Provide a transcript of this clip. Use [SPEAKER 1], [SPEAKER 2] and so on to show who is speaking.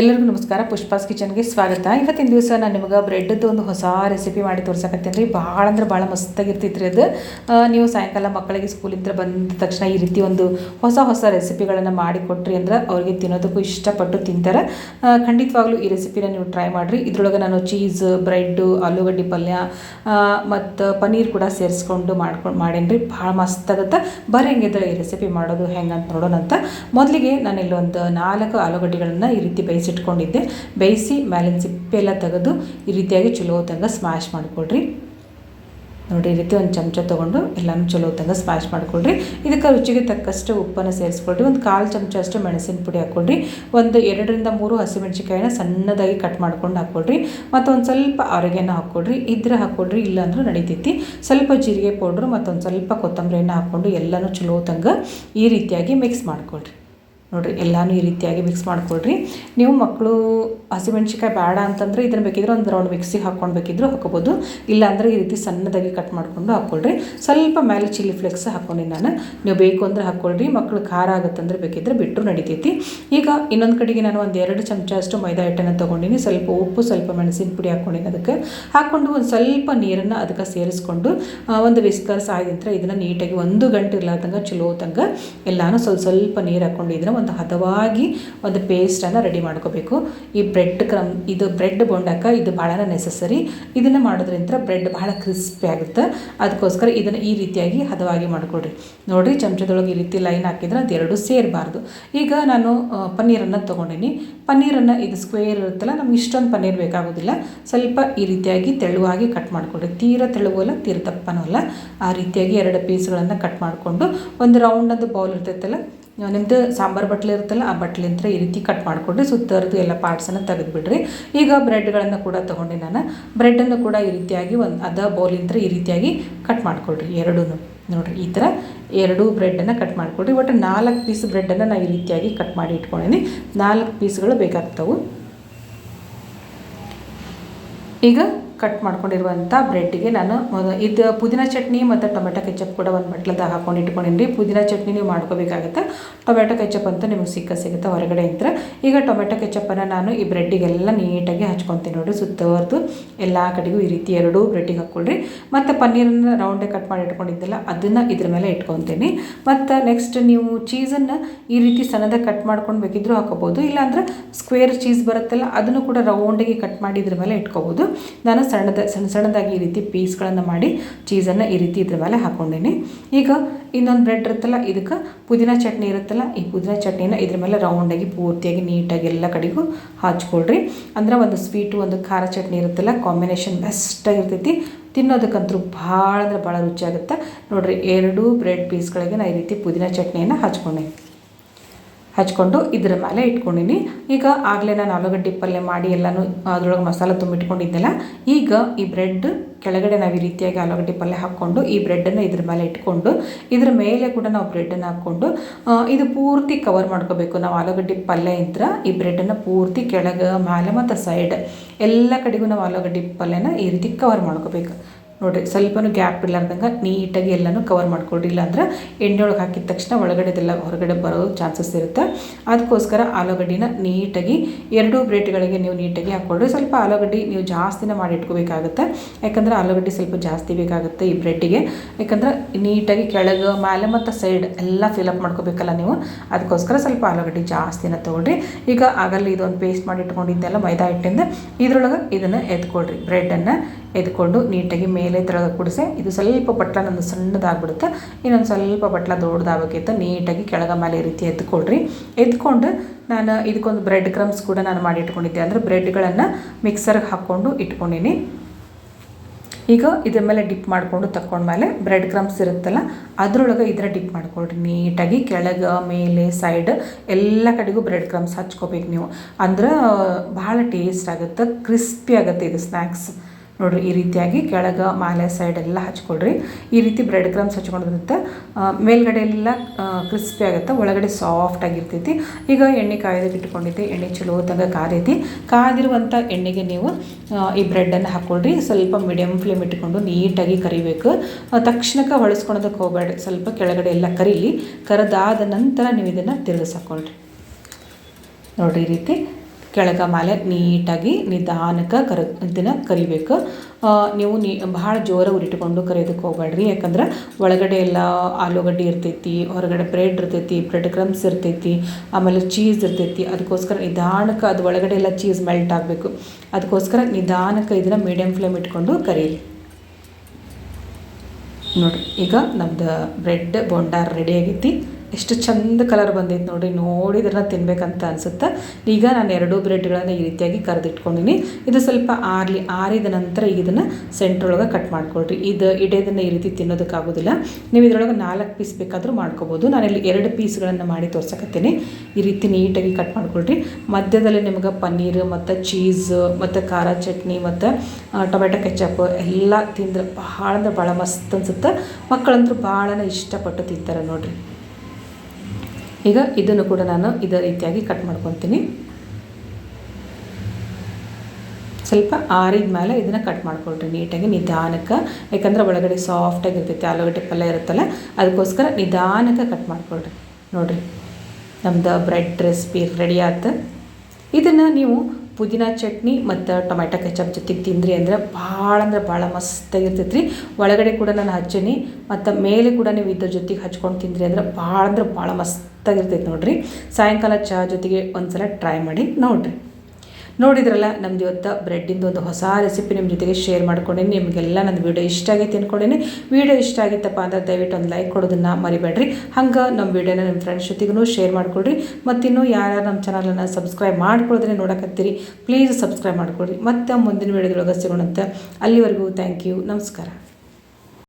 [SPEAKER 1] ಎಲ್ಲರಿಗೂ ನಮಸ್ಕಾರ. ಪುಷ್ಪಾಸ್ ಕಿಚನ್ಗೆ ಸ್ವಾಗತ. ಇವತ್ತಿನ ದಿವಸ ನಾನು ನಿಮಗೆ ಬ್ರೆಡ್ದು ಒಂದು ಹೊಸ ರೆಸಿಪಿ ಮಾಡಿ ತೋರ್ಸಕತ್ತೇನೆ ರೀ. ಭಾಳ ಅಂದ್ರೆ ಭಾಳ ಮಸ್ತಾಗಿರ್ತೈತ್ರಿ ಅದು. ನೀವು ಸಾಯಂಕಾಲ ಮಕ್ಕಳಿಗೆ ಸ್ಕೂಲಿಂದ ಬಂದ ತಕ್ಷಣ ಈ ರೀತಿ ಒಂದು ಹೊಸ ಹೊಸ ರೆಸಿಪಿಗಳನ್ನು ಮಾಡಿಕೊಟ್ರಿ ಅಂದ್ರೆ ಅವ್ರಿಗೆ ತಿನ್ನೋದಕ್ಕೂ ಇಷ್ಟಪಟ್ಟು ತಿಂತಾರೆ. ಖಂಡಿತವಾಗ್ಲೂ ಈ ರೆಸಿಪಿನ ನೀವು ಟ್ರೈ ಮಾಡಿರಿ. ಇದ್ರೊಳಗೆ ನಾನು ಚೀಸ್ ಬ್ರೆಡ್ಡು ಆಲೂಗಡ್ಡೆ ಪಲ್ಯ ಮತ್ತು ಪನ್ನೀರ್ ಕೂಡ ಸೇರಿಸ್ಕೊಂಡು ಮಾಡ್ಕೊಂಡು ಮಾಡೇನಿ ಭಾಳ ಮಸ್ತಾಗುತ್ತೆ. ಬರೀ ಈ ರೆಸಿಪಿ ಮಾಡೋದು ಹೆಂಗೆ ಅಂತ ನೋಡೋಣ ಅಂತ ಮೊದಲಿಗೆ ನಾನು ಇಲ್ಲೊಂದು ನಾಲ್ಕು ಆಲೂಗಡ್ಡೆಗಳನ್ನು ಈ ರೀತಿ ಬೇಯಿಸಿಟ್ಕೊಂಡಿದ್ದೆ ಬೇಯಿಸಿ ಮೇಲಿನ ಸಿಪ್ಪೆಲ್ಲ ತೆಗೆದು ಈ ರೀತಿಯಾಗಿ ಚಲೋ ತಂಗ ಸ್ಮ್ಯಾಶ್ ಮಾಡಿಕೊಡ್ರಿ ನೋಡಿ, ಈ ರೀತಿ ಒಂದು ಚಮಚ ತೊಗೊಂಡು ಎಲ್ಲನೂ ಚಲೋ ತಂಗ ಸ್ಮ್ಯಾಶ್ ಮಾಡಿಕೊಡ್ರಿ ಇದಕ್ಕೆ ರುಚಿಗೆ ತಕ್ಕಷ್ಟು ಉಪ್ಪನ್ನು ಸೇರಿಸ್ಕೊಳ್ರಿ. ಒಂದು ಕಾಲು ಚಮಚ ಅಷ್ಟು ಮೆಣಸಿನ ಪುಡಿ ಹಾಕ್ಕೊಳ್ರಿ ಒಂದು ಎರಡರಿಂದ ಮೂರು ಹಸಿಮೆಣಸಿಕಾಯಿನ ಸಣ್ಣದಾಗಿ ಕಟ್ ಮಾಡ್ಕೊಂಡು ಹಾಕ್ಕೊಳ್ರಿ ಮತ್ತು ಒಂದು ಸ್ವಲ್ಪ ಆರೋಗ್ಯನ ಹಾಕ್ಕೊಳ್ರಿ ಇದ್ರೆ ಹಾಕ್ಕೊಳ್ರಿ ಇಲ್ಲಾಂದ್ರೂ ನಡೀತೈತಿ. ಸ್ವಲ್ಪ ಜೀರಿಗೆ ಪೌಡ್ರು ಮತ್ತೊಂದು ಸ್ವಲ್ಪ ಕೊತ್ತಂಬರಿಯನ್ನು ಹಾಕ್ಕೊಂಡು ಎಲ್ಲನೂ ಚಲೋ ತಂಗ ಈ ರೀತಿಯಾಗಿ ಮಿಕ್ಸ್ ಮಾಡ್ಕೊಳ್ರಿ. ನೋಡಿರಿ, ಎಲ್ಲಾನು ಈ ರೀತಿಯಾಗಿ ಮಿಕ್ಸ್ ಮಾಡ್ಕೊಳ್ರಿ. ನೀವು ಮಕ್ಕಳು ಹಸಿಮೆಣ್ಸಿಕಾಯಿ ಬೇಡ ಅಂತಂದರೆ ಇದನ್ನು ಬೇಕಿದ್ರೆ ಒಂದು ರೌಂಡ್ ಮಿಕ್ಸಿಗೆ ಹಾಕ್ಕೊಂಡು ಬೇಕಿದ್ರು ಹಾಕೋಬೋದು ಇಲ್ಲಾಂದರೆ ಈ ರೀತಿ ಸಣ್ಣದಾಗಿ ಕಟ್ ಮಾಡಿಕೊಂಡು ಹಾಕ್ಕೊಳ್ರಿ. ಸ್ವಲ್ಪ ಮೇಲೆ ಚಿಲ್ಲಿ ಫ್ಲೇಕ್ಸ್ ಹಾಕ್ಕೊಂಡು ನಾನು. ನೀವು ಬೇಕು ಅಂದರೆ ಹಾಕ್ಕೊಳ್ರಿ. ಮಕ್ಕಳು ಖಾರ ಆಗುತ್ತಂದ್ರೆ ಬೇಕಿದ್ರೆ ಬಿಟ್ಟರು ನಡಿತೈತಿ. ಈಗ ಇನ್ನೊಂದು ಕಡೆಗೆ ನಾನು ಒಂದು ಎರಡು ಚಮಚ ಅಷ್ಟು ಮೈದಾ ಹಿಟ್ಟನ್ನು ತೊಗೊಂಡಿನಿ. ಸ್ವಲ್ಪ ಉಪ್ಪು, ಸ್ವಲ್ಪ ಮೆಣಸಿನ ಪುಡಿ ಹಾಕ್ಕೊಂಡಿನಿ ಅದಕ್ಕೆ. ಹಾಕ್ಕೊಂಡು ಒಂದು ಸ್ವಲ್ಪ ನೀರನ್ನು ಅದಕ್ಕೆ ಸೇರಿಸ್ಕೊಂಡು ಒಂದು ವಿಸ್ಕರ್ ಆಗಿದ್ರೆ ಇದನ್ನು ನೀಟಾಗಿ ಒಂದು ಗಂಟೆ ಇರ್ಲಾರ್ದಂಗೆ, ಚಲೋ ತಂಗ ಎಲ್ಲಾನು ಸ್ವಲ್ಪ ಸ್ವಲ್ಪ ನೀರು ಹಾಕ್ಕೊಂಡು ಇದನ್ನು ಒಂದು ಹದವಾಗಿ ಒಂದು ಪೇಸ್ಟನ್ನು ರೆಡಿ ಮಾಡ್ಕೋಬೇಕು. ಈ ಬ್ರೆಡ್ ಕ್ರಮ್ ಇದು ಬ್ರೆಡ್ ಬೋಂಡಾಕ, ಇದು ಭಾಳ ನೆಸಸರಿ ಇದನ್ನು ಮಾಡೋದ್ರಿಂದ ಬ್ರೆಡ್ ಭಾಳ ಕ್ರಿಸ್ಪಿ ಆಗುತ್ತೆ. ಅದಕ್ಕೋಸ್ಕರ ಇದನ್ನು ಈ ರೀತಿಯಾಗಿ ಹದವಾಗಿ ಮಾಡಿಕೊಡ್ರಿ ನೋಡಿರಿ, ಚಮಚದೊಳಗೆ ಈ ರೀತಿ ಲೈನ್ ಹಾಕಿದ್ರೆ ಅದೆರಡು ಸೇರಬಾರ್ದು. ಈಗ ನಾನು ಪನ್ನೀರನ್ನು ತೊಗೊಂಡಿನಿ. ಪನ್ನೀರನ್ನು ಇದು ಸ್ಕ್ವೇರ್ ಇರುತ್ತಲ್ಲ, ನಮ್ಗೆ ಇಷ್ಟೊಂದು ಪನ್ನೀರ್ ಬೇಕಾಗೋದಿಲ್ಲ. ಸ್ವಲ್ಪ ಈ ರೀತಿಯಾಗಿ ತೆಳುವಾಗಿ ಕಟ್ ಮಾಡಿಕೊಡ್ರಿ ತೀರ ತೆಳುವಲ್ಲ ತೀರ ದಪ್ಪನೂ ಅಲ್ಲ. ಆ ರೀತಿಯಾಗಿ ಎರಡು ಪೀಸ್ಗಳನ್ನು ಕಟ್ ಮಾಡಿಕೊಂಡು, ಒಂದು ರೌಂಡದ್ದು ಬೌಲ್ ಇರ್ತೈತಲ್ಲ ನಿಮ್ಮದು ಸಾಂಬಾರು ಬಟ್ಲೆ ಇರುತ್ತಲ್ಲ, ಆ ಬಟ್ಲಿಂದ ಈ ರೀತಿ ಕಟ್ ಮಾಡಿಕೊಡ್ರಿ. ಸುತ್ತರದು ಎಲ್ಲ ಪಾರ್ಟ್ಸನ್ನು ತೆಗೆದುಬಿಡ್ರಿ. ಈಗ ಬ್ರೆಡ್ಗಳನ್ನು ಕೂಡ ತೊಗೊಂಡು ನಾನು. ಬ್ರೆಡ್ಡನ್ನು ಕೂಡ ಈ ರೀತಿಯಾಗಿ ಒಂದು ಅದ ಬೌಲಿಂತ ಈ ರೀತಿಯಾಗಿ ಕಟ್ ಮಾಡಿಕೊಡ್ರಿ. ಎರಡೂ ನೋಡಿರಿ, ಈ ಥರ ಎರಡು ಬ್ರೆಡ್ಡನ್ನು ಕಟ್ ಮಾಡಿಕೊಡ್ರಿ. ಒಟ್ಟು ನಾಲ್ಕು ಪೀಸ್ ಬ್ರೆಡ್ಡನ್ನು ನಾನು ಈ ರೀತಿಯಾಗಿ ಕಟ್ ಮಾಡಿ ಇಟ್ಕೊಂಡಿನಿ. ನಾಲ್ಕು ಪೀಸ್ಗಳು ಬೇಕಾಗ್ತವೆ. ಈಗ ಕಟ್ ಮಾಡ್ಕೊಂಡಿರುವಂಥ ಬ್ರೆಡ್ಗೆ ನಾನು ಇದು ಪುದೀನ ಚಟ್ನಿ ಮತ್ತು ಟೊಮೆಟೊ ಕೆಚಪ್ ಕೂಡ ಒಂದು ಬಟ್ಲದಾಗ ಹಾಕೊಂಡು ಇಟ್ಕೊಂಡಿನಿ ಪುದೀನ ಚಟ್ನಿ ನೀವು ಮಾಡ್ಕೋಬೇಕಾಗತ್ತೆ. ಟೊಮೆಟೊ ಕೆಚಪ್ ಅಂತ ನಿಮಗೆ ಸಿಕ್ಕ ಸಿಗುತ್ತೆ ಹೊರಗಡೆ ಅಂತ ಈಗ ಟೊಮೆಟೊ ಕೆಚಪ್ಪನ್ನು ನಾನು ಈ ಬ್ರೆಡ್ಡಿಗೆಲ್ಲ ನೀಟಾಗಿ ಹಚ್ಕೊತೀನಿ ನೋಡಿರಿ ಸುತ್ತವರೆದು ಎಲ್ಲ ಕಡೆಗೂ ಈ ರೀತಿ ಎರಡೂ ಬ್ರೆಡ್ಡಿಗೆ ಹಾಕ್ಕೊಳ್ರಿ. ಮತ್ತು ಪನ್ನೀರನ್ನು ರೌಂಡೇ ಕಟ್ ಮಾಡಿ ಇಟ್ಕೊಂಡಿದ್ದೆಲ್ಲ ಅದನ್ನು ಇದ್ರ ಮೇಲೆ ಇಟ್ಕೊತೀನಿ. ಮತ್ತು ನೆಕ್ಸ್ಟ್ ನೀವು ಚೀಸನ್ನು ಈ ರೀತಿ ಸಣ್ಣದಾಗಿ ಕಟ್ ಮಾಡ್ಕೊಂಡು ಬೇಕಿದ್ರೂ ಹಾಕೋಬೋದು ಇಲ್ಲಾಂದ್ರೆ ಸ್ಕ್ವೇರ್ ಚೀಸ್ ಬರುತ್ತಲ್ಲ, ಅದನ್ನು ಕೂಡ ರೌಂಡಿಗೆ ಕಟ್ ಮಾಡಿ ಇದ್ರ ಮೇಲೆ ಇಟ್ಕೋಬೋದು. ನಾನು ಸಣ್ಣದ ಸಣ್ಣ ಸಣ್ಣದಾಗಿ ಈ ರೀತಿ ಪೀಸ್ಗಳನ್ನು ಮಾಡಿ ಚೀಸನ್ನು ಈ ರೀತಿ ಇದ್ರ ಮೇಲೆ ಹಾಕ್ಕೊಂಡೀನಿ ಈಗ ಇನ್ನೊಂದು ಬ್ರೆಡ್ ಇರುತ್ತಲ್ಲ, ಇದಕ್ಕೆ ಪುದೀನ ಚಟ್ನಿ ಇರುತ್ತಲ್ಲ, ಈ ಪುದೀನ ಚಟ್ನಿನ ಇದ್ರ ಮೇಲೆ ರೌಂಡಾಗಿ ಪೂರ್ತಿಯಾಗಿ ನೀಟಾಗಿ ಎಲ್ಲ ಕಡೆಗೂ ಹಚ್ಕೊಳ್ರಿ. ಅಂದ್ರೆ ಒಂದು ಸ್ವೀಟು ಒಂದು ಖಾರ ಚಟ್ನಿ ಇರುತ್ತಲ್ಲ ಕಾಂಬಿನೇಷನ್ ಬೆಸ್ಟಾಗಿರ್ತೈತಿ ತಿನ್ನೋದಕ್ಕಂತೂ ಭಾಳ ಅಂದ್ರೆ ಭಾಳ ರುಚಿಯಾಗುತ್ತೆ ನೋಡಿರಿ, ಎರಡೂ ಬ್ರೆಡ್ ಪೀಸ್ಗಳಿಗೆ ನಾನು ಈ ರೀತಿ ಪುದೀನ ಚಟ್ನಿಯನ್ನು ಹಚ್ಕೊಂಡೆ ಹಚ್ಕೊಂಡು ಇದ್ರ ಮೇಲೆ ಇಟ್ಕೊಂಡಿನಿ. ಈಗ ಆಗಲೇ ನಾನು ಆಲೂಗಡ್ಡೆ ಪಲ್ಯ ಮಾಡಿ ಎಲ್ಲನೂ ಅದ್ರೊಳಗೆ ಮಸಾಲೆ ತುಂಬಿಟ್ಕೊಂಡಿದ್ದೆಲ್ಲ, ಈಗ ಈ ಬ್ರೆಡ್ ಕೆಳಗಡೆ ನಾವು ಈ ರೀತಿಯಾಗಿ ಆಲೂಗಡ್ಡೆ ಪಲ್ಯ ಹಾಕ್ಕೊಂಡು ಈ ಬ್ರೆಡ್ಡನ್ನು ಇದ್ರ ಮೇಲೆ ಇಟ್ಕೊಂಡು, ಇದ್ರ ಮೇಲೆ ಕೂಡ ನಾವು ಬ್ರೆಡ್ಡನ್ನು ಹಾಕ್ಕೊಂಡು ಇದು ಪೂರ್ತಿ ಕವರ್ ಮಾಡ್ಕೋಬೇಕು. ನಾವು ಆಲೂಗಡ್ಡೆ ಪಲ್ಯ ಇಂತ್ರ ಈ ಬ್ರೆಡ್ಡನ್ನು ಪೂರ್ತಿ ಕೆಳಗೆ ಮೇಲೆ ಮತ್ತು ಸೈಡ್ ಎಲ್ಲ ಕಡೆಗೂ ನಾವು ಆಲೂಗಡ್ಡೆ ಪಲ್ಯನ ಈ ರೀತಿ ಕವರ್ ಮಾಡ್ಕೋಬೇಕು. ನೋಡಿರಿ, ಸ್ವಲ್ಪನೂ ಗ್ಯಾಪ್ ಇಲ್ಲಾರ್ದಂಗೆ ನೀಟಾಗಿ ಎಲ್ಲನೂ ಕವರ್ ಮಾಡ್ಕೊಳ್ರಿ. ಇಲ್ಲಾಂದ್ರೆ ಎಣ್ಣೆ ಒಳಗೆ ಹಾಕಿದ ತಕ್ಷಣ ಒಳಗಡೆದೆಲ್ಲ ಹೊರಗಡೆ ಬರೋ ಚಾನ್ಸಸ್ ಇರುತ್ತೆ. ಅದಕ್ಕೋಸ್ಕರ ಆಲೂಗಡ್ಡಿನ ನೀಟಾಗಿ ಎರಡೂ ಬ್ರೆಡ್ಗಳಿಗೆ ನೀವು ನೀಟಾಗಿ ಹಾಕ್ಕೊಡ್ರಿ ಸ್ವಲ್ಪ ಆಲೂಗಡ್ಡೆ ನೀವು ಜಾಸ್ತಿನ ಮಾಡಿ ಇಟ್ಕೋಬೇಕಾಗುತ್ತೆ. ಯಾಕಂದ್ರೆ ಆಲೂಗಡ್ಡೆ ಸ್ವಲ್ಪ ಜಾಸ್ತಿ ಬೇಕಾಗುತ್ತೆ ಈ ಬ್ರೆಡ್ಡಿಗೆ ಯಾಕಂದ್ರೆ ನೀಟಾಗಿ ಕೆಳಗೆ ಮೇಲೆ ಮತ್ತು ಸೈಡ್ ಎಲ್ಲ ಫಿಲಪ್ ಮಾಡ್ಕೋಬೇಕಲ್ಲ ನೀವು. ಅದಕ್ಕೋಸ್ಕರ ಸ್ವಲ್ಪ ಆಲೂಗಡ್ಡೆ ಜಾಸ್ತಿನ ತೊಗೊಳ್ರಿ. ಈಗ ಆಗಲ್ಲಿ ಇದೊಂದು ಪೇಸ್ಟ್ ಮಾಡಿ ಇಟ್ಕೊಂಡಿದ್ದೆಲ್ಲ ಮೈದಾ ಹಿಟ್ಟಿಂದ. ಇದ್ರೊಳಗೆ ಇದನ್ನು ಎತ್ಕೊಳ್ರಿ. ಬ್ರೆಡ್ಡನ್ನು ಎದ್ಕೊಂಡು ನೀಟಾಗಿ ಮೇಲೆ ತೆಳಗೆ ಕುಡಿಸಿ, ಇದು ಸ್ವಲ್ಪ ಬಟ್ಲ ನಂದು ಸಣ್ಣದಾಗ್ಬಿಡುತ್ತೆ. ಇನ್ನೊಂದು ಸ್ವಲ್ಪ ಬಟ್ಲ ದೊಡ್ಡದಾಗಬೇಕಿತ್ತು. ನೀಟಾಗಿ ಕೆಳಗೆ ಮೇಲೆ ರೀತಿ ಎತ್ಕೊಳ್ರಿ. ಎತ್ಕೊಂಡು ನಾನು ಇದಕ್ಕೊಂದು ಬ್ರೆಡ್ ಕ್ರಮ್ಸ್ ಕೂಡ ನಾನು ಮಾಡಿ ಇಟ್ಕೊಂಡಿದ್ದೆ. ಅಂದರೆ ಬ್ರೆಡ್ಗಳನ್ನು ಮಿಕ್ಸರ್ಗೆ ಹಾಕ್ಕೊಂಡು ಇಟ್ಕೊಂಡಿನಿ. ಈಗ ಇದ್ರ ಮೇಲೆ ಡಿಪ್ ಮಾಡಿಕೊಂಡು ತಕ್ಕೊಂಡ್ಮೇಲೆ ಬ್ರೆಡ್ ಕ್ರಮ್ಸ್ ಇರುತ್ತಲ್ಲ, ಅದರೊಳಗೆ ಇದರ ಡಿಪ್ ಮಾಡ್ಕೊಳ್ರಿ. ನೀಟಾಗಿ ಕೆಳಗೆ, ಮೇಲೆ ಸೈಡ್ ಎಲ್ಲ ಕಡೆಗೂ ಬ್ರೆಡ್ ಕ್ರಮ್ಸ್ ಹಚ್ಕೋಬೇಕು ನೀವು. ಅಂದ್ರೆ ಭಾಳ ಟೇಸ್ಟ್ ಆಗುತ್ತೆ ಕ್ರಿಸ್ಪಿ ಆಗುತ್ತೆ ಇದು ಸ್ನ್ಯಾಕ್ಸ್ ನೋಡಿರಿ, ಈ ರೀತಿಯಾಗಿ ಕೆಳಗೆ ಮಾಲೆ ಸೈಡ್ ಎಲ್ಲ ಹಚ್ಕೊಳ್ರಿ. ಈ ರೀತಿ ಬ್ರೆಡ್ ಕ್ರಮ್ಸ್ ಹಚ್ಕೊಂಡಿರುತ್ತೆ. ಮೇಲ್ಗಡೆ ಎಲ್ಲ ಕ್ರಿಸ್ಪಿ ಆಗುತ್ತೆ, ಒಳಗಡೆ ಸಾಫ್ಟ್ ಆಗಿರ್ತೈತಿ. ಈಗ ಎಣ್ಣೆ ಕಾಯ್ದಕ್ಕೆ ಇಟ್ಕೊಂಡಿದ್ದೆ, ಎಣ್ಣೆ ಚಲೋ ಹೊತ್ತಂಗೆ ಕಾದೈತಿ. ಕಾದಿರುವಂಥ ಎಣ್ಣೆಗೆ ನೀವು ಈ ಬ್ರೆಡ್ಡನ್ನು ಹಾಕ್ಕೊಳ್ರಿ ಸ್ವಲ್ಪ ಮೀಡಿಯಮ್ ಫ್ಲೇಮ್ ಇಟ್ಕೊಂಡು ನೀಟಾಗಿ ಕರಿಬೇಕು. ತಕ್ಷಣಕ್ಕೆ ಹೊಳಸ್ಕೊಳೋದಕ್ಕೆ ಹೋಗಬೇಡಿ ಸ್ವಲ್ಪ ಕೆಳಗಡೆ ಎಲ್ಲ ಕರೀಲಿ. ಕರೆದಾದ ನಂತರ ನೀವು ಇದನ್ನು ತಿರುಗಿಸ್ಕೊಳ್ರಿ. ನೋಡಿರಿ, ಈ ರೀತಿ ಕೆಳಗ ಮೇಲೆ ನೀಟಾಗಿ ನಿಧಾನಕ್ಕೆ ಕರ, ಇದನ್ನು ಕರಿಬೇಕು. ನೀವು ನೀ, ಭಾಳ ಜೋರ ಉರಿಟ್ಕೊಂಡು ಕರಿಯೋದಕ್ಕೆ ಹೋಗ್ಬೇಡ್ರಿ ಯಾಕಂದ್ರೆ ಒಳಗಡೆ ಎಲ್ಲ ಆಲೂಗಡ್ಡೆ ಇರ್ತೈತಿ, ಹೊರಗಡೆ ಬ್ರೆಡ್ ಇರ್ತೈತಿ, ಬ್ರೆಡ್ ಕ್ರಮ್ಸ್ ಇರ್ತೈತಿ, ಆಮೇಲೆ ಚೀಸ್ ಇರ್ತೈತಿ. ಅದಕ್ಕೋಸ್ಕರ ನಿಧಾನಕ್ಕೆ ಅದು ಒಳಗಡೆ ಎಲ್ಲ ಚೀಸ್ ಮೆಲ್ಟ್ ಆಗಬೇಕು. ಅದಕ್ಕೋಸ್ಕರ ನಿಧಾನಕ್ಕೆ ಇದನ್ನು ಮೀಡಿಯಮ್ ಫ್ಲೇಮ್ ಇಟ್ಕೊಂಡು ಕರೀರಿ. ನೋಡಿರಿ, ಈಗ ನಮ್ದು ಬ್ರೆಡ್ ಬೋಂಡ ರೆಡಿ ಆಗೈತಿ. ಎಷ್ಟು ಚಂದ ಕಲರ್ ಬಂದೈತೆ ನೋಡಿ ನೋಡಿದ್ರನ್ನ ತಿನ್ಬೇಕಂತ ಅನಿಸುತ್ತೆ? ಈಗ ನಾನು ಎರಡೂ ಬ್ರೆಡ್ಗಳನ್ನು ಈ ರೀತಿಯಾಗಿ ಕರೆದಿಟ್ಕೊಂಡಿನಿ. ಇದು ಸ್ವಲ್ಪ ಆರಲಿ, ಆರಿದ ನಂತರ ಈಗ ಇದನ್ನು ಸೆಂಟ್ರೊಳಗೆ ಕಟ್ ಮಾಡ್ಕೊಳ್ರಿ. ಇದು ಇಡೇದನ್ನು ಈ ರೀತಿ ತಿನ್ನೋದಕ್ಕಾಗೋದಿಲ್ಲ ನೀವು ಇದರೊಳಗೆ ನಾಲ್ಕು ಪೀಸ್ ಬೇಕಾದರೂ ಮಾಡ್ಕೋಬೋದು. ನಾನಿಲ್ಲಿ ಎರಡು ಪೀಸ್ಗಳನ್ನು ಮಾಡಿ ತೋರ್ಸಕತ್ತೀನಿ. ಈ ರೀತಿ ನೀಟಾಗಿ ಕಟ್ ಮಾಡ್ಕೊಳ್ರಿ. ಮಧ್ಯದಲ್ಲಿ ನಿಮ್ಗೆ ಪನ್ನೀರ್ ಮತ್ತು ಚೀಸ್ ಮತ್ತು ಖಾರ ಚಟ್ನಿ ಮತ್ತು ಟೊಮೆಟೊ ಕೆಚಪ್ ಎಲ್ಲ ತಿಂದ್ರೆ ಭಾಳ ಅಂದ್ರೆ ಭಾಳ ಮಸ್ತ್ ಅನ್ಸುತ್ತೆ? ಮಕ್ಕಳಂತೂ ಭಾಳನ ಇಷ್ಟಪಟ್ಟು ತಿಂತಾರೆ ನೋಡ್ರಿ. ಈಗ ಇದನ್ನು ಕೂಡ ನಾನು ಇದೇ ರೀತಿಯಾಗಿ ಕಟ್ ಮಾಡ್ಕೊತೀನಿ. ಸ್ವಲ್ಪ ಆರಿದ ಮೇಲೆ ಇದನ್ನು ಕಟ್ ಮಾಡ್ಕೊಳ್ರಿ ನೀಟಾಗಿ ನಿಧಾನಕ್ಕೆ. ಯಾಕಂದರೆ ಒಳಗಡೆ ಸಾಫ್ಟಾಗಿ ಇರ್ತೈತೆ ಆಲೂಗಡ್ಡೆ ಪಲ್ಯ ಇರುತ್ತಲ್ಲ, ಅದಕ್ಕೋಸ್ಕರ ನಿಧಾನಕ್ಕೆ ಕಟ್ ಮಾಡ್ಕೊಳ್ರಿ. ನೋಡಿರಿ ನಮ್ಮದು ಬ್ರೆಡ್ ರೆಸಿಪಿ ರೆಡಿ ಆಯ್ತು ಇದನ್ನು ನೀವು ಪುದೀನ ಚಟ್ನಿ ಮತ್ತು ಟೊಮೆಟೊ ಕೆಚಪ್ ಜೊತೆಗೆ ತಿಂದ್ರಿ ಅಂದರೆ ಭಾಳ ಅಂದ್ರೆ ಭಾಳ ಮಸ್ತಾಗಿರ್ತೈತೆ ರೀ ಒಳಗಡೆ ಕೂಡ ನಾನು ಹಚ್ಚೀನಿ, ಮತ್ತು ಮೇಲೆ ಕೂಡ ನೀವು ಇದ್ರ ಜೊತೆಗೆ ಹಚ್ಕೊಂಡು ತಿಂದ್ರಿ ಅಂದ್ರೆ ಭಾಳ ಅಂದ್ರೆ ಭಾಳ ಮಸ್ತಾಗಿರ್ತೈತೆ ನೋಡಿರಿ. ಸಾಯಂಕಾಲ ಚಹಾ ಜೊತೆಗೆ ಒಂದು ಸಲ ಟ್ರೈ ಮಾಡಿ ನೋಡಿರಿ. ನೋಡಿದ್ರಲ್ಲ ನಮ್ದು ಇವತ್ತು ಬ್ರೆಡ್ಡಿಂದು ಒಂದು ಹೊಸ ರೆಸಿಪಿ ನಿಮ್ಮ ಜೊತೆಗೆ ಶೇರ್ ಮಾಡ್ಕೊಂಡೇನೆ. ನಿಮಗೆಲ್ಲ ನನ್ನ ವೀಡಿಯೋ ಇಷ್ಟ ಆಗೈತೆ ಅಂದ್ಕೊಂಡೇನೆ ವೀಡಿಯೋ ಇಷ್ಟ ಆಗಿತ್ತಪ್ಪ ಅಂದ್ರೆ ದಯವಿಟ್ಟು ಒಂದು ಲೈಕ್ ಕೊಡೋದನ್ನು ಮರಿಬೇಡ್ರಿ. ಹಂಗೆ ನಮ್ಮ ವೀಡಿಯೋನ ನಿಮ್ಮ ಫ್ರೆಂಡ್ಸ್ ಜೊತೆಗೂ ಶೇರ್ ಮಾಡಿಕೊಡ್ರಿ. ಮತ್ತಿನ್ನೂ ಯಾರ್ಯಾರು ನಮ್ಮ ಚಾನಲನ್ನು ಸಬ್ಸ್ಕ್ರೈಬ್ ಮಾಡ್ಕೊಳ್ಳೋದ್ರೆ ನೋಡಕತ್ತೀರಿ ಪ್ಲೀಸ್ ಸಬ್ಸ್ಕ್ರೈಬ್ ಮಾಡ್ಕೊಳ್ರಿ ಮತ್ತೆ ಮುಂದಿನ ವೀಡಿಯೋದೊಳಗೆ ಸಿಗೋಣಂತೆ. ಅಲ್ಲಿವರೆಗೂ ಥ್ಯಾಂಕ್ ಯು ನಮಸ್ಕಾರ.